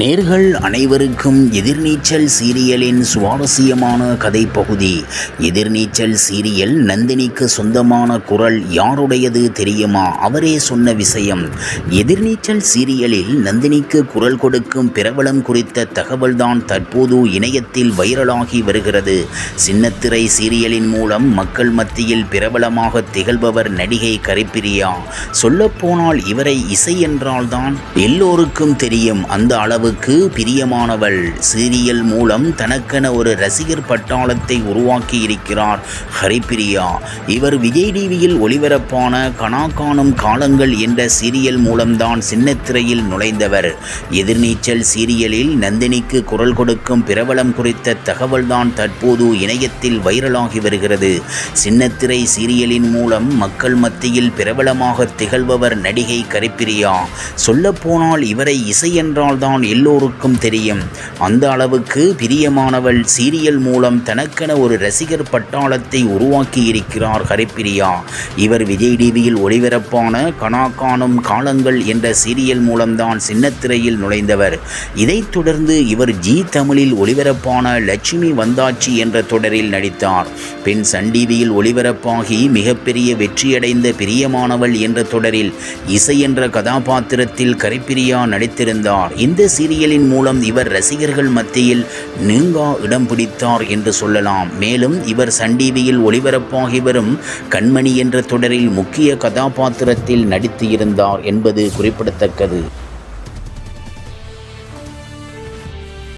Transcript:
நேர்கள் அனைவருக்கும் எதிர்நீச்சல் சீரியலின் சுவாரஸ்யமான கதை பகுதி எதிர்நீச்சல் சீரியல் நந்தினிக்கு சொந்தமான குரல் யாருடையது தெரியுமா? அவரே சொன்ன விஷயம். எதிர்நீச்சல் சீரியலில் நந்தினிக்கு குரல் கொடுக்கும் பிரபலம் குறித்த தகவல்தான் தற்போது இணையத்தில் வைரலாகி வருகிறது. சின்னத்திரை சீரியலின் மூலம் மக்கள் மத்தியில் பிரபலமாக திகழ்பவர் நடிகை கரிப்பிரியா. சொல்லப்போனால் இவரை இசை என்றால்தான் எல்லோருக்கும் தெரியும். அந்த அளவு அளவுக்கு பிரியமானவள். சீரியல் மூலம் தனக்கென ஒரு ரசிகர் பட்டாளத்தை உருவாக்கி இருக்கிறார் ஹரிப்பிரியா இவர் விஜய் டிவியில் ஒளிபரப்பான கனா காணும் காலங்கள் என்ற சீரியல் மூலம்தான் சின்னத்திரையில் நுழைந்தவர். எதிர்நீச்சல் சீரியலில் நந்தினிக்கு குரல் கொடுக்கும் பிரபலம் குறித்த தகவல்தான் தற்போது இணையத்தில் வைரலாகி வருகிறது. சின்னத்திரை சீரியலின் மூலம் மக்கள் மத்தியில் பிரபலமாக திகழ்பவர் நடிகை கரிப்பிரியா சொல்லப்போனால் இவரை இசை என்றால்தான் எல்லோருக்கும் தெரியும். அந்த அளவுக்கு பிரியமானவள் சீரியல் மூலம் தனக்கென ஒரு ரசிகர் பட்டாளத்தை உருவாக்கி இருக்கிறார் ஹரிப்பிரியா. இவர் விஜய் டிவியில் ஒளிபரப்பான கனா காணும் காலங்கள் என்ற சீரியல் மூலம்தான் சின்னத்திரையில் நுழைந்தவர். இதைத் தொடர்ந்து இவர் ஜி தமிழில் ஒளிபரப்பான லட்சுமி வந்தாச்சி என்ற தொடரில் நடித்தார். பின் சன் டிவியில் ஒளிபரப்பாகி மிகப்பெரிய வெற்றியடைந்த பிரியமானவள் என்ற தொடரில் இசை என்ற கதாபாத்திரத்தில் கரிப்பிரியா நடித்திருந்தார். இந்த சீரியலின் மூலம் இவர் ரசிகர்கள் மத்தியில் நீங்கா இடம் பிடித்தார் என்று சொல்லலாம். மேலும் இவர் சன் டிவியில் ஒளிபரப்பாகி வரும் கண்மணி என்ற தொடரில் முக்கிய கதாபாத்திரத்தில் நடித்து இருந்தார் என்பது குறிப்பிடத்தக்கது.